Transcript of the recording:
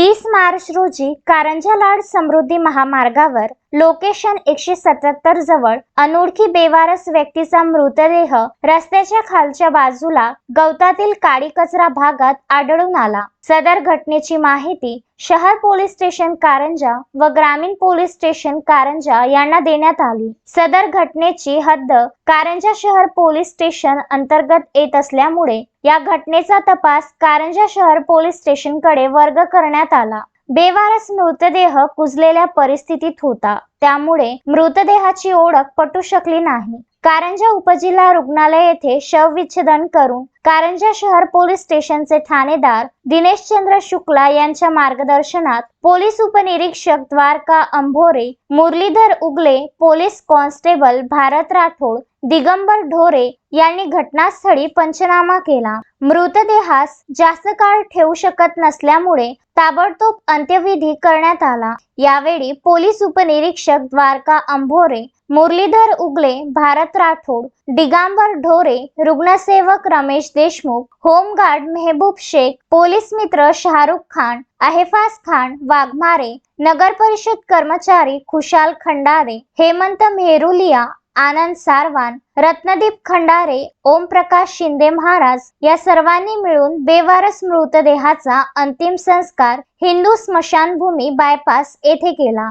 तीस मार्च रोजी कारंजा लाड समृद्धी महामार्गावर लोकेशन एकशे सत्याहत्तर जवळ अनोळखी बेवारस व्यक्तीचा मृतदेह रस्त्याच्या खालच्या बाजूला गवतातील काडी कचरा भागात आढळून आला. सदर घटनेची माहिती शहर पोलीस स्टेशन कारंजा व ग्रामीण पोलीस स्टेशन कारंजा यांना देण्यात आली. सदर घटनेची हद्द कारंजा शहर पोलीस स्टेशन अंतर्गत येत असल्यामुळे या घटनेचा तपास कारंजा शहर पोलीस स्टेशनकडे वर्ग करण्यात आला. बेवारस मृतदेह कुजलेल्या परिस्थितीत होता. त्यामुळे मृतदेहाची ओळख पटू शकली नाही. कारंजा उपजिल्हा रुग्णालय येथे शवविच्छेदन करून कारंजा शहर पोलीस स्टेशनचे ठाणेदार दिनेश चंद्र शुक्ला यांच्या मार्गदर्शनात पोलीस उपनिरीक्षक द्वारका अंभोरे मुरलीधर उगले पोलीस कॉन्स्टेबल भारत राठोड दिगंबर ढोरे यांनी घटनास्थळी पंचनामा केला. मृतदेहास जास्त काळ ठेवू शकत नसल्यामुळे ताबडतोब अंत्यविधी करण्यात आला. यावेळी पोलीस उपनिरीक्षक द्वारका अंभोरे मुरलीधर उगले Bharat Rathod Digambar Dhore रुग्णसेवक Ramesh Deshmukh home guard Mehboob Shaikh police मित्र शाहरुख खान अहेफाज खान वाघमारे नगर परिषद कर्मचारी खुशाल खंडारे हेमंत मेहरुलिया आनंद सारवान रत्नदीप खंडारे ओमप्रकाश शिंदे महाराज या सर्वांनी मिळून बेवारस मृतदेहाचा अंतिम संस्कार हिंदू स्मशानभूमी बायपास येथे केला.